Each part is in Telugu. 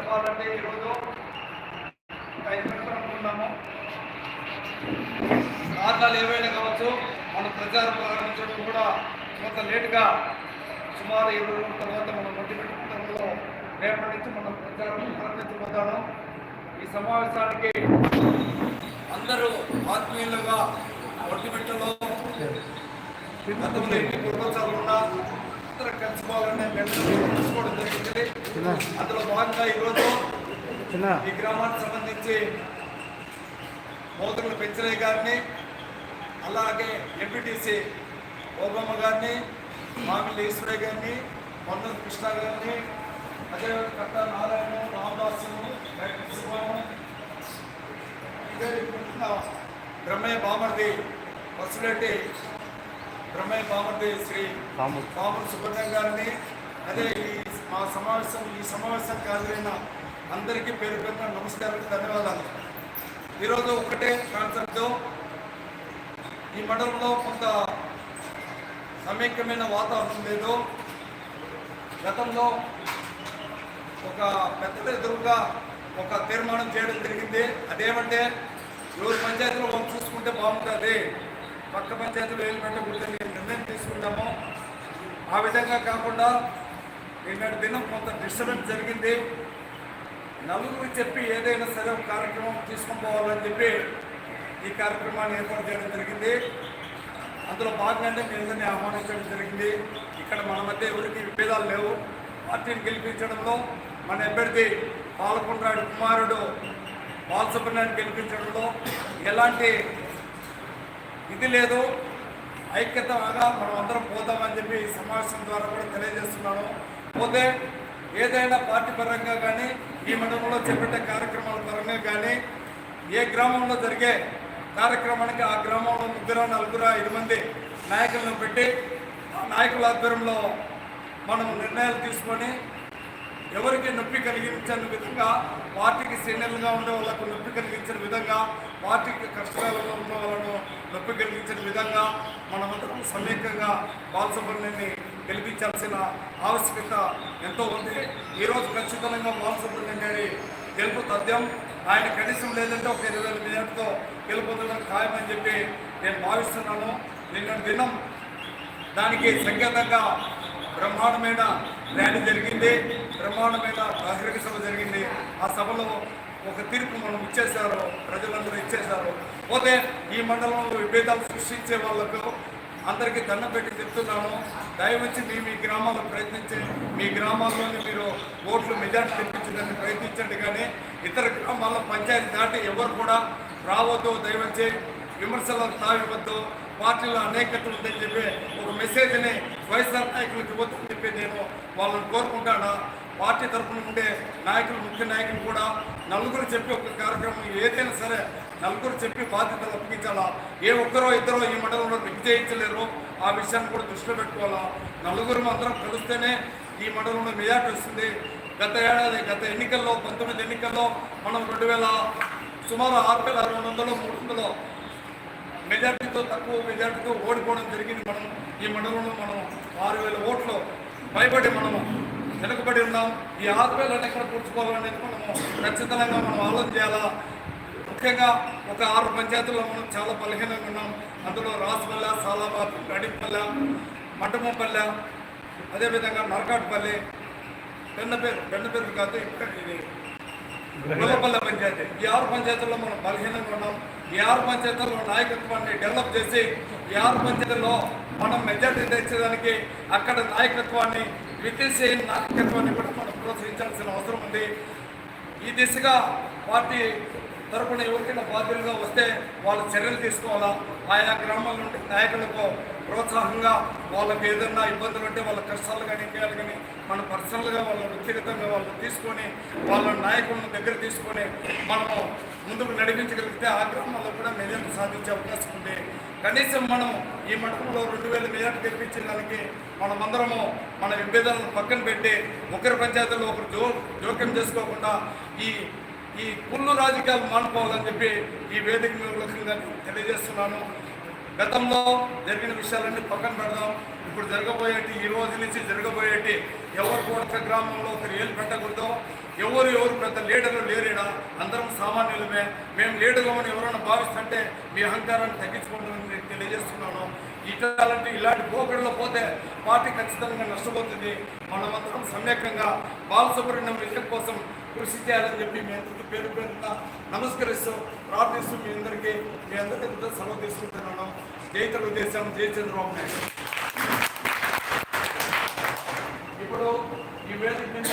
చెప్పాలంటే ఈరోజు ఒక ఐదు కారణాలు ఏవైనా కావచ్చు మన ప్రచారం ప్రారంభించడం కూడా కొంత లేటుగా సుమారు ఇరవై రోజుల తర్వాత మనం మొదటిపెట్టుకోవడంలో రేపటి నుంచి మనం ప్రచారం ప్రారంభించబోతాము ఈ సమావేశానికి అందరూ ఆత్మీయులుగా ఒట్టిపెట్టలో గతంలో ఎన్ని పూర్వచాలు ఉన్నా అందరూ కలిసిపోవాలనే మేము తీసుకోవడం జరిగింది అందులో భాగంగా ఈరోజు ఈ గ్రామానికి సంబంధించి మోదకుల పెంచలయ్య గారిని అలాగే ఎంపీటీసీ ఓబమ్మ గారిని మామిళ్ళ ఈశ్వరయ్య గారిని మొన్న కృష్ణ గారిని అదే కట్ట నారాయణ రామదాసును ఇదే విధంగా బ్రహ్మయ్య బామర్ది పసులెట్టి బ్రహ్మయ్య బామర్ది శ్రీ పాముల సుబ్రహ్మణ్యం గారిని అదే ఈ మా సమావేశం ఈ సమావేశానికి హాజరైన అందరికీ పేరు పేరున నమస్కారాలు ధన్యవాదాలు. ఈరోజు ఒకటే కాన్సెప్ట్తో ఈ మండలంలో కొంత సమైక్యమైన వాతావరణం లేదు. గతంలో ఒక పెద్ద ఎదురుగా ఒక తీర్మానం చేయడం జరిగింది. అదేమంటే ఎవరు పంచాయతీలో మనం చూసుకుంటే బాగుంటుంది. పక్క పంచాయతీలో ఏం పెట్టకూడదని నిర్ణయం ఆ విధంగా కాకుండా నిన్నటి దినం కొంత డిస్టర్బెన్స్ జరిగింది. నలుగురు చెప్పి ఏదైనా సరే ఒక కార్యక్రమం తీసుకొని పోవాలని చెప్పి ఈ కార్యక్రమాన్ని ఏర్పాటు చేయడం జరిగింది. అందులో భాగంగానే మీ ఆహ్వానించడం జరిగింది. ఇక్కడ మన మధ్య ఎవరికి విభేదాలు లేవు. పార్టీని గెలిపించడంలో మన అభ్యర్థి పాలకొండరాడు కుమారుడు బాలసుబ్రహ్మణ్యాన్ని గెలిపించడంలో ఎలాంటి ఇది లేదు. ఐక్యతగా మనం అందరం పోదామని చెప్పి ఈ సమావేశం ద్వారా కూడా తెలియజేస్తున్నాను. పోతే ఏదైనా పార్టీ పరంగా కానీ ఈ మండలంలో చేపట్టే కార్యక్రమాల పరంగా కానీ ఏ గ్రామంలో జరిగే కార్యక్రమానికి ఆ గ్రామంలో ముగ్గురు నలుగురు ఐదు మంది నాయకులను పెట్టి ఆ నాయకుల ఆధ్వర్యంలో మనం నిర్ణయాలు తీసుకొని ఎవరికి నొప్పి కలిగించని విధంగా పార్టీకి సీనియర్లుగా ఉండే వాళ్ళకు నొప్పి కలిగించిన విధంగా పార్టీకి కష్టాలలో ఉన్న వాళ్ళను నొప్పి కలిగించిన విధంగా మనమందరం సమీకంగా బాలసుబ్రహ్మణ్యాన్ని గెలిపించాల్సిన ఆవశ్యకత ఎంతో ఉంది. ఈరోజు ఖచ్చితంగా బాలసుబ్రహ్మణ్యం గారి గెలుపు తథ్యం ఆయన కనీసం లేదంటే ఒక ఇరవై వేల మిలియన్తో గెలుపొందడం ఖాయమని చెప్పి నేను భావిస్తున్నాను. నిన్న దినం దానికి సంకేతంగా బ్రహ్మాండమైన ర్యాలీ జరిగింది. బ్రహ్మాండమైన బహిరంగ సభ జరిగింది. ఆ సభలో ఒక తీర్పు మనం ఇచ్చేశారు ప్రజలందరూ ఇచ్చేశారు. పోతే ఈ మండలంలో విభేదాలు సృష్టించే వాళ్ళకు అందరికీ దండం పెట్టి చెప్తున్నాను దయవచ్చి మీ మీ గ్రామాల్లో ప్రయత్నించి మీ గ్రామాల్లోని మీరు ఓట్లు మెజార్టీ తెప్పించడానికి ప్రయత్నించండి కానీ ఇతర గ్రామాల్లో పంచాయతీ దాటి ఎవరు కూడా రావద్దు. దయవచ్చి విమర్శలకు తావివద్దు పార్టీలో అనేకత ఉందని చెప్పి ఒక మెసేజ్ని వైఎస్ఆర్ నాయకులకు ఇవ్వద్దని చెప్పి నేను వాళ్ళని కోరుకుంటాను? పార్టీ తరఫున ఉండే నాయకులు ముఖ్య నాయకులు కూడా నలుగురు చెప్పి ఒక కార్యక్రమం ఏదైనా సరే నలుగురు చెప్పి బాధ్యతలు అప్పగించాలా ఏ ఒక్కరో ఇద్దరో ఈ మండలంలో విజయించలేరు ఆ విషయాన్ని కూడా దృష్టిలో పెట్టుకోవాలా? నలుగురు అందరం కలిస్తేనే ఈ మండలంలో మెజార్టీ వస్తుంది. గత ఏడాది గత ఎన్నికల్లో పంతొమ్మిది ఎన్నికల్లో మనం రెండు వేల సుమారు ఆరు వేల రెండు వందలు మూడు వందలు మెజార్టీతో తక్కువ మెజార్టీతో ఓడిపోవడం జరిగింది. మనం ఈ మండలంలో మనం ఆరు వేల ఓట్లు భయపడి మనము వెనుకబడి ఉన్నాం. ఈ ఆరువేలను ఎక్కడ పూడ్చుకోవాలనేది మనము ఖచ్చితంగా మనం ఆలోచన చేయాలా? ముఖ్యంగా ఒక ఆరు పంచాయతీల్లో మనం చాలా బలహీనంగా ఉన్నాం. అందులో రాసుపల్లె సాలాబాద్ గడిపల్లె మంటమంపల్లె అదేవిధంగా నరకాటుపల్లి బెన్నపేరు బెన్నపేరు కాదు ఇక్కడ ఇది గుల్లపల్లె పంచాయతీ. ఈ ఆరు పంచాయతీల్లో మనం బలహీనంగా ఉన్నాం. ఈ ఆరు పంచాయతీల్లో నాయకత్వాన్ని డెవలప్ చేసి ఈ ఆరు పంచాయతీల్లో మనం మెజార్టీ తెచ్చేదానికి అక్కడ నాయకత్వాన్ని విదేశీ నాయకత్వాన్ని కూడా మనం ప్రోత్సహించాల్సిన అవసరం ఉంది. ఈ దిశగా పార్టీ తరపున ఎవరికైనా బాధ్యులుగా వస్తే వాళ్ళు చర్యలు తీసుకోవాలా? ఆయా గ్రామాల నుండి నాయకులకు ప్రోత్సాహంగా వాళ్ళకి ఏదైనా ఇబ్బందులు ఉంటే వాళ్ళ కష్టాలు కానీ చేయాలి కానీ మన పర్సనల్గా వాళ్ళ వ్యక్తిగతంగా వాళ్ళు తీసుకొని వాళ్ళ నాయకులను దగ్గర తీసుకొని మనము ముందుకు నడిపించగలిగితే ఆ గ్రామాల్లో కూడా మెజార్టీ సాధించే అవకాశం ఉంది. కనీసం మనం ఈ మండలంలో రెండు వేల మెజార్టీ గెలిపించిన దానికి మనమందరము మన విభేదాలను పక్కన పెట్టి ఒకరి పంచాయతీలో ఒకరు జో జోక్యం చేసుకోకుండా ఈ ఈ కుళ్ళు రాజకీయాలు మానుకోవాలని చెప్పి ఈ వేదిక మీద తెలియజేస్తున్నాను. గతంలో జరిగిన విషయాలన్నీ పక్కన పెడదాం. ఇప్పుడు జరగబోయేటి ఈ రోజు నుంచి జరగబోయేటి ఎవరు కూడా ఒక గ్రామంలో ఒకరు ఏలు పెట్టకూడదు ఎవరు ఎవరు పెద్ద లీడర్లు లేరేడా అందరం సామాన్యులమే. మేము లీడర్లమని ఎవరైనా భావిస్తుంటే మీ అహంకారాన్ని తగ్గించుకుంటామని తెలియజేస్తున్నాను. ఇట్లాంటి ఇలాంటి పోకడలో పోతే పార్టీ ఖచ్చితంగా నష్టపోతుంది. మనమందరం సమ్యకంగా బాలసుబ్రహ్మణ్యం విషయం కోసం కృషి చేయాలని చెప్పి మీ అందరికీ పేరు పేరున నమస్కరిస్తూ ప్రార్థిస్తూ మీ అందరికీ మీ అందరికీ సెలవు తీసుకుంటున్నాను జై తెలుగుదేశం జై చంద్రబాబు నాయుడు. ఇప్పుడు ఈ వేదిక మీద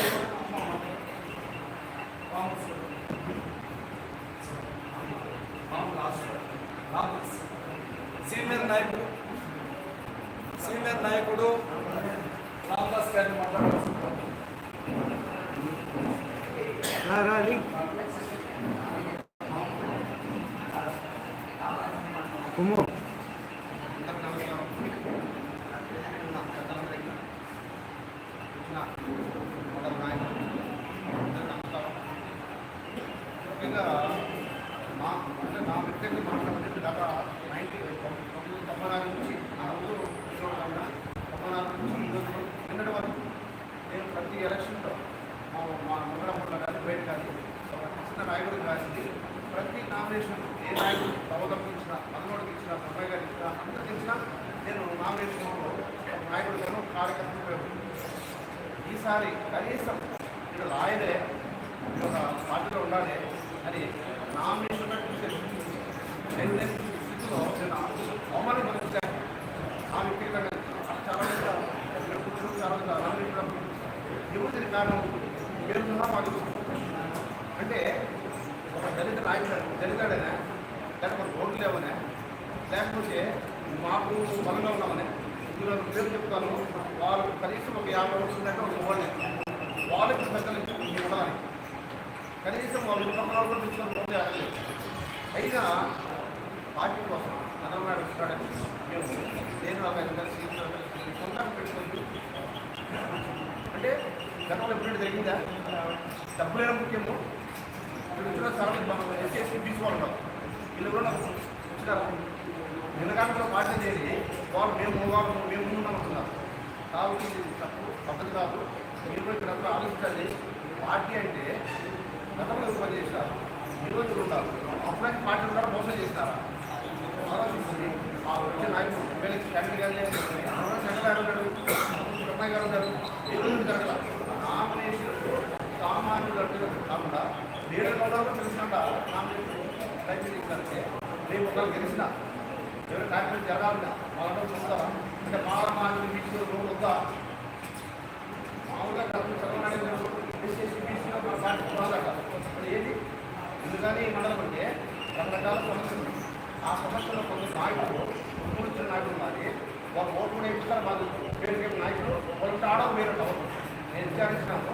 సీనియర్ నాయకుడు. సీనియర్ నాయకుడు రామదాస్ గారిని మాట్లాడుతున్నారు కుమ్ము ముఖ్యంగా మా అంటే నా వ్యక్తిగత మాట్లాడుతుంటే గత నైన్టీ తొమ్మిది తొంభై నాలుగు నుంచి నా ఊరు చూడకుండా తొంభై నాలుగు నుంచి ఈరోజు ఉండడం వల్ల నేను ప్రతి ఎలక్షన్లో మా మా మంగళపూర్లో కానీ బయట కానీ ఒక చిన్న నాయకుడికి రాసింది ప్రతి నామినేషన్ ఏ నాయకుడు అవగతం ఇచ్చిన మగనోడికి ఇచ్చిన అబ్బాయి గారికి ఇచ్చిన అందరికి ఇచ్చిన నేను నామినేషన్లో నాయకుడిగాను కార్యకర్తలు ఈసారి కనీసం ఇక్కడ రాయలే ఒక పార్టీలో ఉండాలి అని నామినేషన్ నేను స్థితిలో నేను అవమానం పొందించాను ఆ వ్యక్తిగతంగా చాలా మంది కూర్చొని చాలా మంది నామినేషన్ ఎవరు దీనికి కారణం పేరున్నా మాకు అంటే ఒక దళిత నాయకుడు దళితాడనే? లేకపోతే రోడ్లు లేవనే? లేకపోతే మాకు బలంగా ఉన్నామనే? మీరు పేరు చెప్తాను. వాళ్ళు కనీసం ఒక యాభై వస్తుందంటే ఒక వాళ్ళే వాళ్ళకి పెద్దలు ఇవ్వడానికి కనీసం వాళ్ళు కుటుంబాలు కూడా తీసుకొని అడగలేదు అయినా పార్టీ కోసం చంద్రబాబు వస్తున్నాడని మేము నేను ఒక సీట్లు సొంతంగా పెట్టుకుంటూ అంటే గతంలో ఎప్పుడు జరిగిందా? డబ్బులైనా ముఖ్యము. ఇక్కడ వచ్చిన సరళ మనం ఎస్ఎస్సీ బీసీ వీళ్ళు కూడా నాకు వచ్చినారు. నిన్నగానే కూడా పార్టీ చేసి వాళ్ళు మేము వాళ్ళు మేము ముందున్నామంటున్నారు కాబట్టి ఇది తప్పు పద్ధతి కాదు. మీరు కూడా ఇక్కడ ఆలోచించాలి. పార్టీ అంటే గతంలో ఎవరు పని చేసినారు ఈరోజు ఉంటారు అప్పుడైతే పార్టీ కూడా మోసం చేస్తారా? ఆలోచించింది ఆ వచ్చే నాయకులు ఎమ్మెల్యే క్యాండిడేట్ కానీ లేదు చంద్ర గారు గారు ఉన్నారు ఈరోజు జరగల నామినేషన్ సామాన్యులు అంటే కాకుండా లీడర్ కూడా తెలిసినట్టు నామినేషన్ ప్రయత్నించాలంటే రేపు ఒకరు గెలిచిన ఎవరు కార్యక్రమం జరగాలన్నా వాళ్ళందరూ చూస్తారా అంటే పాలమాన్యులు మీకు రోడ్డు వద్దా? మామూలుగా డబ్బులు చదవడానికి ఎస్ఎస్సీ ఏది ఎందుకని మండలం అంటే రకరకాల సమస్యలు ఆ సమస్యలో కొంత నాయకులు వచ్చిన నాయకులు మాది వాళ్ళు ఓటు కూడా ఇస్తారు మాది పేరు నాయకులు కొంత ఆడవ మీరు నేను విచారించినాము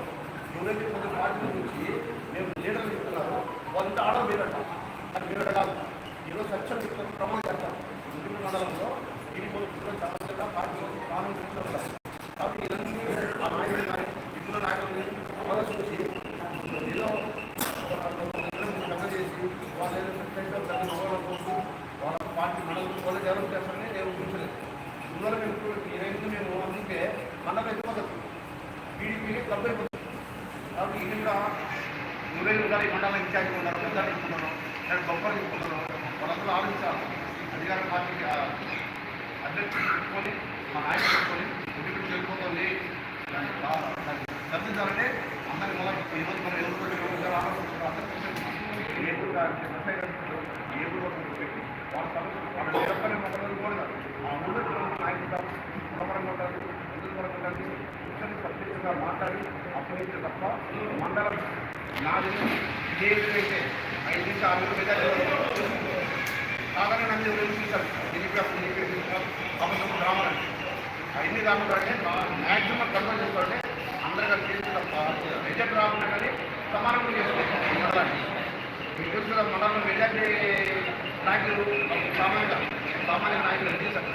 ఎవరైతే కొంత పార్టీ నుంచి మేము లీడర్లు చెప్తున్నాము కొంత ఆడవ వేరట అది వేరట కాదు. ఈరోజు సత్యం చెప్తారు ప్రమాణం చేస్తారు మండలంలో ఇది కొంత సమస్యగా పార్టీ కారణం చెప్తున్నారు కాబట్టి ఇవన్నీ ఆ నాయకులు కానీ ఇంట్లో నాయకులు ఆలోచించి ఏదో పెద్ద చేసి వాళ్ళు ఏదో పెద్ద పెద్ద గౌరవం కోసం వాళ్ళ పార్టీ మండలం వాళ్ళు డెవలప్ చేస్తారని నేను ఊహించలేదు ఇందువల్ల మేము ఇప్పుడు ఈ రైతు మేము అందుకే మండలం ఎత్తిపోతుంది టీడీపీని క్లబ్ అయిపోతుంది కాబట్టి ఇది కూడా నువ్వే ఉండాలి మండలం ఇన్ఛార్జ్ ఉన్నారు పెద్ద తీసుకున్నాను నేను గొప్పలు తీసుకున్నాను వాళ్ళందరూ ఆలోచించాలి అధికార పార్టీకి అధ్యక్షుడు పెట్టుకొని మా నాయకుడు పెట్టుకొని ఎదురు వెళ్ళిపోతుంది దాన్ని బా- దాన్ని తగ్గించాలంటే అందరి మొదలు ఈరోజు మనం ఎవరు కూడా ఎవరు కూడా ఆలోచించారు అందరూ ఏ కూడా ఏ కూడా పెట్టి వాళ్ళ సమస్యలు వాళ్ళ నిరంతరం కూడా ఆ ఊళ్ళో నాయకులు కుటుంబరంగా ఉంటారు ఎందుకు పరంగా ఉంటారు కూర్చొని ప్రత్యేకంగా మాట్లాడి అప్పగించే తప్ప మండలం నాది ఇదేంటంటే ఐదు నుంచి ఆరు మెజార్టీ సాధారణ అన్ని ఎవరు చూశారు దీనికి అబద్ధం రాకుండా మ్యాక్సిమం కన్వర్ట్ చేసుకోవాలంటే అందరూ కలిసి చేసి తప్ప రిజల్ట్ రాకుండా కానీ సమానంగా చేసుకోవాలి మండలాన్ని మెజార్టీ నాయకులు సామాన్య సామాన్య నాయకులు ఎంత చేశారు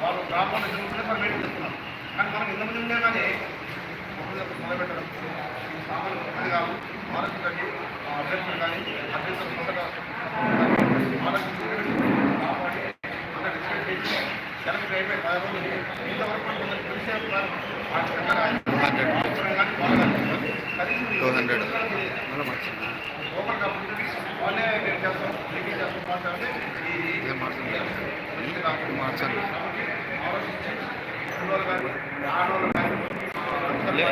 వాళ్ళు గ్రామాన్ని నుంచి సార్ మెయింటైన్ చేస్తున్నారు కానీ మనం ఇంతమంది ఉండే కానీ మొదలుపెట్టడం ఈ సామాన్య కాదు ఆలోచించండి కానీ అభ్యర్థులు కానీ అభ్యర్థులు కొత్తగా ఆలోచించండి కాబట్టి అందరూ డిస్కస్ చేసి సెలెక్ట్ అయిపోయి పది రోజులు ఇంతవరకు కొంచెం తెలిసే ఆ చక్కగా కానీ వాళ్ళు కానీ కనీసం టూ హండ్రెడ్ మళ్ళీ మార్చింది ఓపెన్ కాబట్టి వాళ్ళే మేము చేస్తాం మీటింగ్ చేస్తాం మాట్లాడితే ఈ ఇదే మార్చింది ఇది కాకుండా మార్చండి ఆలోచించి పిల్లలు కానీ ఆడవాళ్ళు కానీ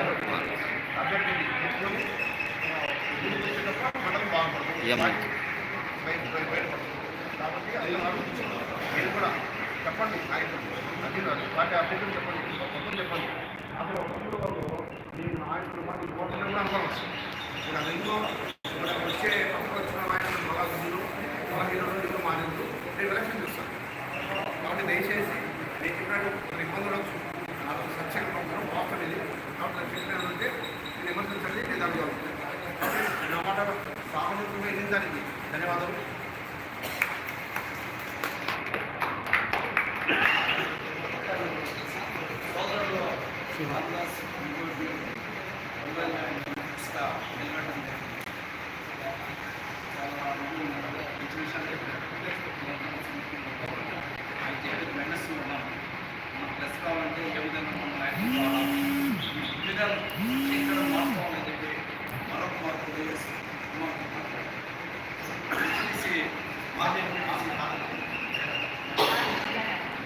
అభ్యర్థి తీసుకొని ముందుకు వచ్చేటప్పుడు మండలం బాగుపడుతుంది ఏమై బయట బయట బయటపడుతుంది కాబట్టి అది ఆలోచించి మీరు కూడా చెప్పండి నాయకులు అది పార్టీ అభ్యర్థులు చెప్పండి ఒక్కొక్కరు చెప్పండి అసలు ఒక్కొక్కరు వాళ్ళు నేను నాయకులు మాకు ఓట్లు కూడా అనుకోవచ్చు ఇప్పుడు అది ఇప్పుడు వచ్చే పక్కకు వచ్చిన రేపు ఎలక్షన్ కాబట్టి దయచేసి నేను చెప్పినట్టు కొన్ని ఇబ్బందులు వచ్చు నాకు సత్యంగా పంపడం వాస్తవం ఇది. కాబట్టి నాకు చెప్పిన ఉంటే నేను విమర్శించండి నేను దాన్ని కాబట్టి నా మాట ఇది దానికి ధన్యవాదాలు ప్లస్ కావాలంటే ఏ విధంగా మనం విధానం ఇక్కడ మార్పు చెప్పి మరొక మార్పు చేసి మాజీ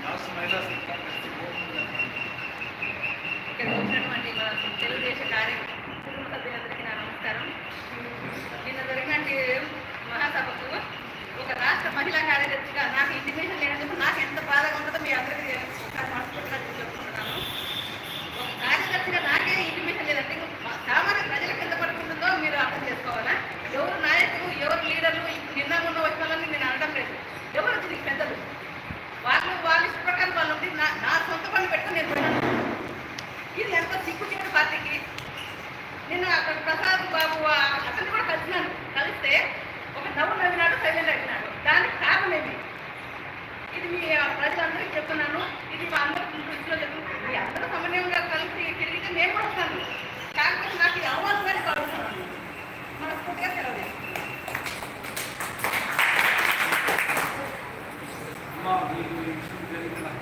రాష్ట్ర మహిళా ఇక్కడ వచ్చినటువంటి మన తెలుగుదేశం సభ్యులందరికీ నా నమస్కారం. నిన్న జరిగినటువంటి మహాసభకు ఒక రాష్ట్ర మహిళా కార్యదర్శిగా నాకు ఇంటిమేషన్ లేనందుకు నాకు ఎంత బాధగా ఉంటుందో మీ అందరికీ ఒకసారి మనస్ఫూర్తిగా చెప్పుకుంటున్నాను ఒక కార్యదర్శిగా నాకే ఇంటిమేషన్ లేదంటే ఇంక మా- సామాన్య ప్రజలకు ఎంత పడుతుందో మీరు అర్థం చేసుకోవాలా ఎవరు నాయకులు ఎవరు లీడర్లు ఇప్పుడు నిన్న మొన్న వచ్చిన వాళ్ళని నేను అనడం లేదు ఎవరు వచ్చి నీకు పెద్దలు వాళ్ళు వాళ్ళ ఇష్ట ప్రకారం నా నా సొంత పనులు పెట్టుకుని నేను పోయినాను ఇది ఎంత సిగ్గుచేటు పార్టీకి. నిన్న అక్కడ ప్రసాద్ బాబు అతన్ని కూడా కలిసినాను. కలిస్తే ఒక నవ్వు నవ్వినాడు సైలెంట్ అయినాడు దానికి కారణం ఏమి? ఇది మీ ప్రజలందరికీ చెప్తున్నాను. ఇది మా అందరికి దృష్టిలో చెప్తున్నాను. మీ అందరూ సమన్వయంగా కలిసి తిరిగితే నేను కూడా వస్తాను. కాకపోతే నాకు ఈ అవమానమే కలుగుతున్నాను మనస్ఫూర్తిగా సెలవు అమ్మా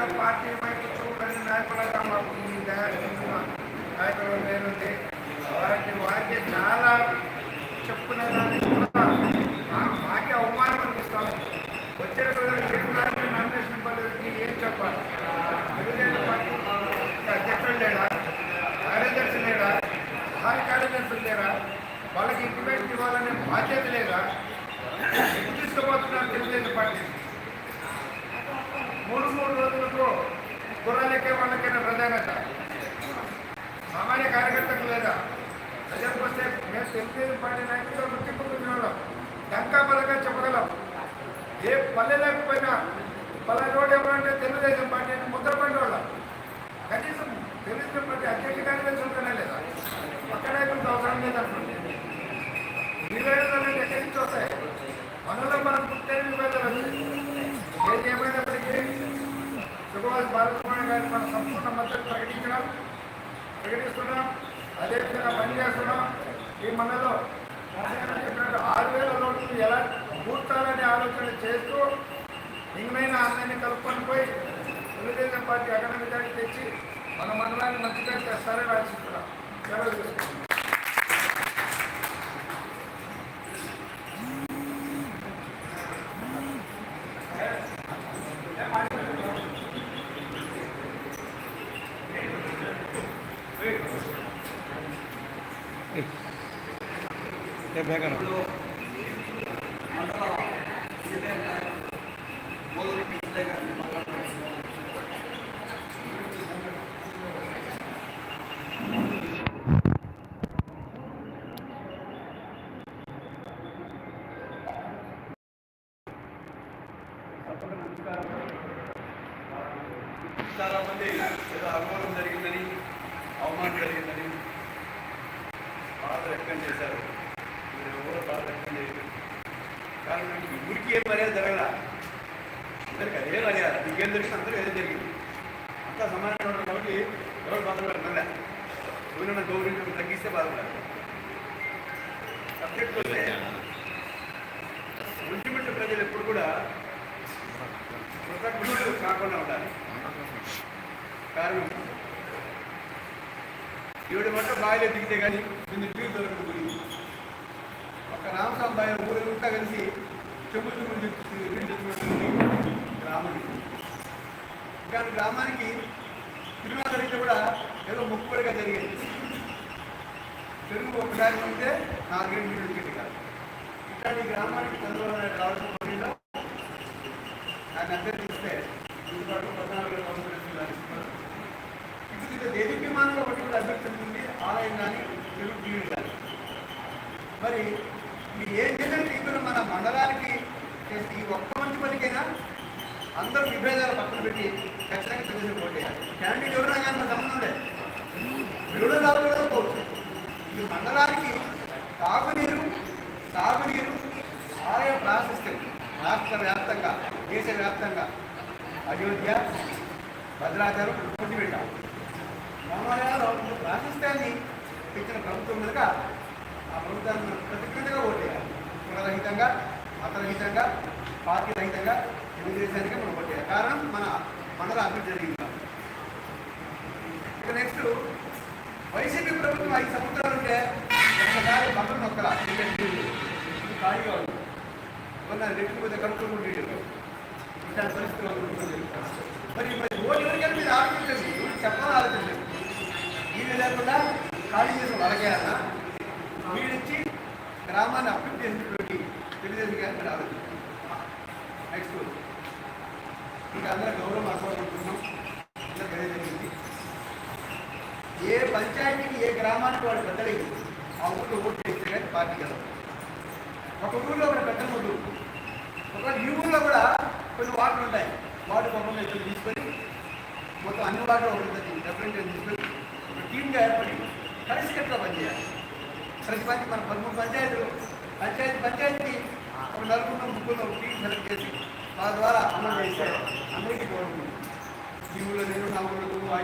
పక్క పార్టీ వైపు చూడని నాయకులుగా మాకు ఈ నాయకులు లేనుంది వారికి వారికి చాలా చెప్పుకునే దాన్ని కూడా మాకే అవమానం అనిపిస్తాం వచ్చిన ప్రజలకు ఏం రాజకీయ నామినేషన్ పద్ధతికి ఏం చెప్పాలి? తెలుగుదేశం పార్టీ అధ్యక్షుడు లేడా? కార్యదర్శి లేడా? సహాయ కార్యదర్శులు లేరా? వాళ్ళకి ఇంటిమేషన్ ఇవ్వాలనే బాధ్యత లేదా? ఎందుకు తీసుకుపోతున్నారు తెలుగుదేశం పార్టీ? మూడు మూడు రోజులకు గుర్రాలెక్కే వాళ్ళకైనా ప్రధానత సామాన్య కార్యకర్తకు లేదా. ప్రజలకు వస్తే మేము తెలుగుదేశం పార్టీ నాయకులతో గుర్తింపు పొందిన వాళ్ళం డంకా బలంగా చెప్పగలం. ఏ పల్లె లేకపోయినా పల్లె రోడ్ ఎవరంటే తెలుగుదేశం పార్టీ అని ముద్ర వాళ్ళం కనీసం తెలుగుదేశం పార్టీ అధ్యక్ష కార్యదర్శి ఉంటేనే లేదా. పక్క నాయకులకు అవసరం లేదంటుంది నివేదనలు ఎక్కడి నుంచి వస్తాయి మనలో మనం పుట్టే నివేదనలు ఏది ఏమైనప్పటికీ సుభాష్ బాలసుబ్రహ్మణ్యం గారి మన సంపూర్ణ మద్దతు ప్రకటించడం ప్రకటిస్తున్నాం. అదేవిధంగా పనిచేస్తున్నాం ఈ మనలో ఆరు వేల నోట్లు ఎలా పూర్తాలని ఆలోచన చేస్తూ ఇంకనైనా అందరినీ కలుపుకొని పోయి తెలుగుదేశం పార్టీ అగన మెజార్టీ తెచ్చి మన మండలాన్ని మంచిగా చేస్తారని ఆశిస్తున్నాం. సెలవు బేగన ఇప్పుడు ఏదో జరిగిందని అవమానం జరిగిందని బాధ వ్యక్తం చేశారు. మీరు ఎవరో బాధ వ్యక్తం చేయలేదు కానీ మీకు ఊరికి ఏం మర్యాద జరగల. అందరికి అదే మర్యాద. మీకేం జరిగింది అందరికీ అదే జరిగింది. అంతా సమానంగా ఉండడం కాబట్టి ఎవరు బాధపడలే ఊరిన గౌరవించడం తగ్గిస్తే బాధపడాలి. సబ్జెక్ట్ వస్తే మున్సిపల్ ప్రజలు ఎప్పుడు కూడా కృతజ్ఞులు కాకుండా ఉండాలి. కారణం? ఏడు మట్ట బాయిలో దిగితే కానీ నిన్ను తీరు దొరకదు గురించి రామసాంబాయి ఊరు అంతా కలిసి చెంబు చెంబులు చెప్తుంది గ్రామానికి. కానీ గ్రామానికి తిరుమల రీతి కూడా ఏదో మొక్కుబడిగా జరిగింది. తెలుగు ఒకసారి ఉంటే నాలుగేళ్ళు నీళ్ళు టికెట్ కాదు. ఇట్లాంటి గ్రామానికి చంద్రబాబు నాయుడు రావడం పోటీలో నాకు అభ్యర్థిస్తే ఇందులో పద్నాలుగు వేల ఇప్పుడు ఇది ఒకటి కూడా ఆలయం కానీ తెలుగు కానీ. మరి మీరు ఏం చేయాలంటే ఇప్పుడు మన మండలానికి చేసి ఈ ఒక్క మంచి పనికైనా అందరూ విభేదాలు పక్కన పెట్టి ఖచ్చితంగా తెలుగు పోటీయాలి క్యాండిడేట్ ఎవరైనా కానీ మన సంబంధం లేదు. ఎవడో రాదు పోవచ్చు. ఈ మండలానికి తాగునీరు తాగునీరు ఆలయ ప్రాశస్త్యం. రాష్ట్ర వ్యాప్తంగా దేశ వ్యాప్తంగా. అయోధ్య భద్రాచలం పుట్టిపెట్ట రామాలయాలు అని ఇచ్చిన ప్రభుత్వం కనుక ఆ ప్రభుత్వాన్ని మనం ప్రతికృతిగా ఓటేయాలి కులరహితంగా మతరహితంగా పార్టీ రహితంగా తెలుగుదేశానికి మనం ఓటేయాలి కారణం మన మండల అభివృద్ధి జరిగింది ఇక నెక్స్ట్ వైసీపీ ప్రభుత్వం ఐదు సంవత్సరాలు ఉంటే ఒకసారి బట్టలు నొక్కల. ఖాళీగా ఉంది మొన్న రెట్లు కొద్దిగా కనుక్కోకుండా ఇట్లాంటి పరిస్థితులు మరి మరి ఓటు ఎవరికైనా మీరు ఆలోచించండి. ఎవరు చెప్పాలని ఆలోచించండి. ఈ లేకుండా ఖాళీ చేసిన వాళ్ళకే వీడిచ్చి గ్రామాన్ని అభివృద్ధి చేసినటువంటి తెలుగుదేశం గారు మీరు నెక్స్ట్ ఇంకా అందరూ గౌరవం అనుకోవాలనుకుంటున్నాం అందరికీ అదే జరిగింది. ఏ పంచాయతీకి ఏ గ్రామానికి వాడు పెద్దలేదు ఆ ఊళ్ళో ఓటు చేస్తే కానీ పార్టీ గెలవదు. ఒక ఊళ్ళో ఒక పెద్ద ముందు ఒక ఈ ఊళ్ళో కూడా కొన్ని వార్డులు ఉంటాయి. వార్డు పంపంలో ఇక్కడ తీసుకొని మొత్తం అన్ని వార్డులు ఒకటి తీసుకొని ఒక టీమ్గా ఏర్పడి కలిసికట్టుగా పనిచేయాలి. ప్రతి మంది మన పదమూడు పంచాయతీలు పంచాయతీ పంచాయతీ. ఒక నలుగురు ముగ్గురు ఒక టీం సెలెక్ట్ చేసి వాళ్ళ ద్వారా అమలు చేశారు అందరికీ బాగుంటుంది ఈ ఊళ్ళో నేను నా ఊళ్ళో ఆ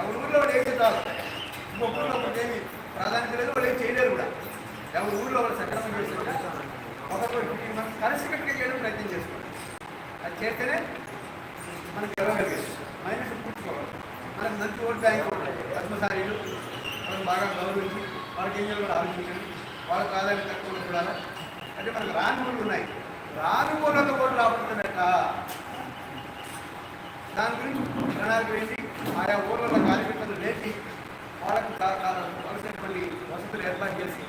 ఎవరి ఊళ్ళో వాళ్ళు ఏం చేస్తారు? ఇంకొక ఊళ్ళో ఒకటేమి ప్రాధాన్యత లేదు వాళ్ళు ఏం చేయలేరు కూడా. ఎవరి ఊళ్ళో వాళ్ళు సక్రమం చేస్తారు? ఒక్కొక్కరు మనం కలిసికట్టుగా చేయడం ప్రయత్నం చేసుకోవాలి అది చేస్తేనే మనకి గెలవగలిగేది మైనస్ పుట్టుకోవాలి. మనకు మంచి ఓట్ బ్యాంక్ పద్మసారీలు మనం బాగా గౌరవించి వాళ్ళ ఏం కూడా ఆలోచించండి. వాళ్ళకి ఆదాయం తక్కువ చూడాలా అంటే మనకు రాని ఉన్నాయి. రానుకూలతో కూడా రాబోతున్నట్ట దాని గురించి ప్రణాళిక వేసి ఆయా ఊర్లలో కార్యకర్తలు లేచి వాళ్ళకు కా- వసతులు ఏర్పాటు చేసి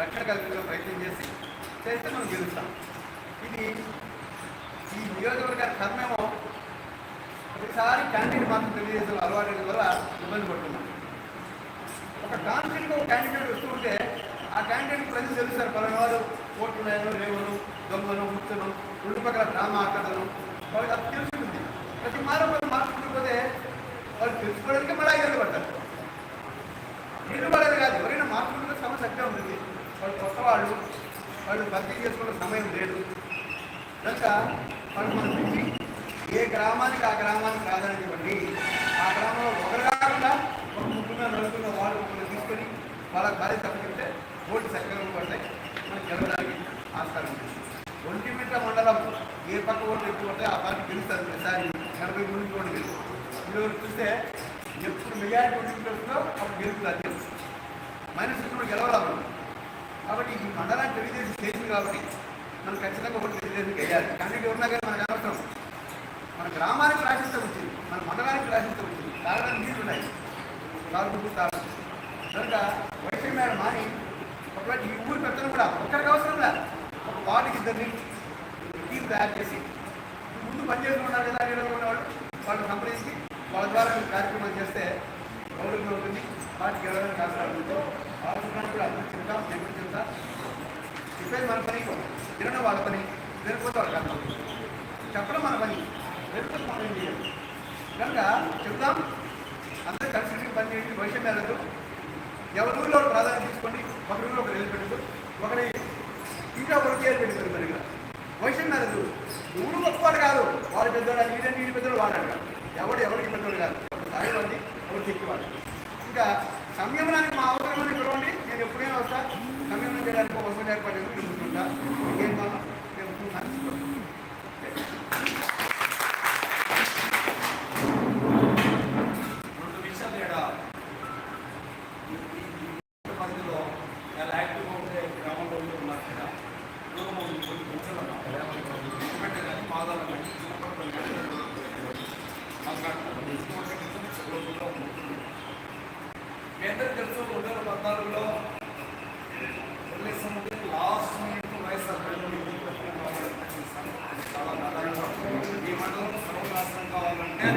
రక్షణ కల్పించే ప్రయత్నం చేసి చేస్తే మనం గెలుస్తాం. ఇది ఈ నియోజకవర్గ కర్మేమో ప్రతిసారి క్యాంటీన్ మాత్రం తెలియజేసిన అలవాటు వల్ల ఇబ్బంది పడుతున్నాం. ఒక కాన్ఫిడెంట్గా ఒక క్యాండిడేట్ వస్తూ ఉంటే ఆ క్యాండిడేట్ ప్రజలు తెలుస్తారు పలానా వారు ఓట్లు లేను లేవను దొంగను ముచ్చను రెండు పక్కల డ్రామా ఆటలను వాళ్ళకి అది తెలుస్తుంది. ప్రతి మారం వాళ్ళు మార్చుకుంటూ వాళ్ళు తెలుసుకోవడానికి మళ్ళీ ఐదు పడతారు. నీళ్ళు పడేది కాదు ఎవరైనా మార్చుకుంటే సమస్య అట్టే ఉంటుంది. వాళ్ళు కొత్త వాళ్ళు వాళ్ళు భర్తీ చేసుకునే సమయం లేదు. కనుక వాళ్ళు మనం ఏ గ్రామానికి ఆ గ్రామానికి ప్రాధాన్యత ఇవ్వండి. ఆ గ్రామంలో ఒకరు కాకుండా ఒక నడుస్తున్న నలుగురు వాళ్ళు ఒకరు తీసుకొని వాళ్ళ భార్య తప్పకుంటే ఓట్లు సక్రమంగా పడతాయి మనం గెలవడానికి ఆస్కారం ఉంది ఒంటిమిట్ట మండలం ఏ పక్క ఓట్లు ఎక్కువ పడితే ఆ పార్టీ గెలుస్తుంది ఈసారి నలభై మూడు ఓటు గెలుస్తుంది ఇప్పుడు చూస్తే ఎప్పుడు మెజారిటీ ఒంటిమిట్ట వస్తుందో అప్పుడు గెలుస్తుంది అది. మైనస్ ఇప్పుడు గెలవాలి కాబట్టి ఈ మండలాన్ని తెలియజేసి చేసింది కాబట్టి మనం ఖచ్చితంగా ఒకటి తెలియజేసి వేయాలి కానీ ఉన్నా కానీ మనకు అనవసరం. మన గ్రామానికి రాసిస్తే వచ్చింది. మన మండలానికి రాసిస్తే వచ్చింది. కారణం నీళ్ళు ఉన్నాయి తాగుతూ కనుక వైఫై మేడం మాని ఒకవేళ ఈ ఊరి పెద్దలు కూడా ఒక్కరికి అవసరం లేదు ఒక వార్డుకి ఇద్దరిని టీం తయారు చేసి ముందు పనిచేస్తూ ఉన్నారు కదా అడిగిన ఉన్నవాళ్ళు. వాళ్ళ సంప్రదించి వాళ్ళ ద్వారా కార్యక్రమాలు కార్యక్రమం చేస్తే గౌరవంగా ఉంటుంది. వాటికి గెలవడానికి అవసరాలు ఉంటుంది ఆలోచన కూడా అందరూ చెప్తాం నేను చెప్తా. చెప్పేది మన పని తినడం వాళ్ళ పని తినకపోతే వాళ్ళ కాదు చెప్పడం మన పని. వెళ్తే మనం ఏం చేయాలి కనుక చెప్తాం అందరూ కలిసి పని చేయండి. భవిష్యం మేరకు ఎవరి ఊళ్ళో ప్రాధాన్యత తీసుకోండి. ఒక ఊళ్ళో ఒకరు వెళ్ళి పెట్టదు ఒకరి ఇంకా ఒకరు కేర్ పెట్టుకోండి మరి భవిష్యం మేరకు ఊరు గొప్పవాడు కాదు. వాడు పెద్దవాడు వీడండి వీడి పెద్దవాడు వాడాడు ఎవడు ఎవరికి పెద్దవాడు కాదు. ఒకరు తాగేవాడి ఒకరు చెక్కేవాడు ఇంకా సంయమనానికి మా అవసరమని పిలవండి నేను ఎప్పుడైనా వస్తా. సంయమనం చేయడానికి ఒక వసతి ఏర్పాటు చేసి నేను ముందుంటా ఇంకేం కావాలో నేను ముందున్నాను. రెండు విషయాలు ఇక్కడ పరిధిలో చాలా యాక్టివ్గా ఉండే గ్రామంలో ఉండే ఉన్నారు ఇక్కడ పూర్వం కొన్ని కూర్చొని ఉన్నాం ఎందుకంటే కానీ మాదాలు కానీ చిన్నప్పుడు మాట్లాడుతున్నాం మీ అందరికీ తెలుసు రెండు వేల పద్నాలుగులో తెలుగుదేశం లాస్ట్ మినిట్ చాలా ఈ మండలం సర్వనాశనం కావాలంటే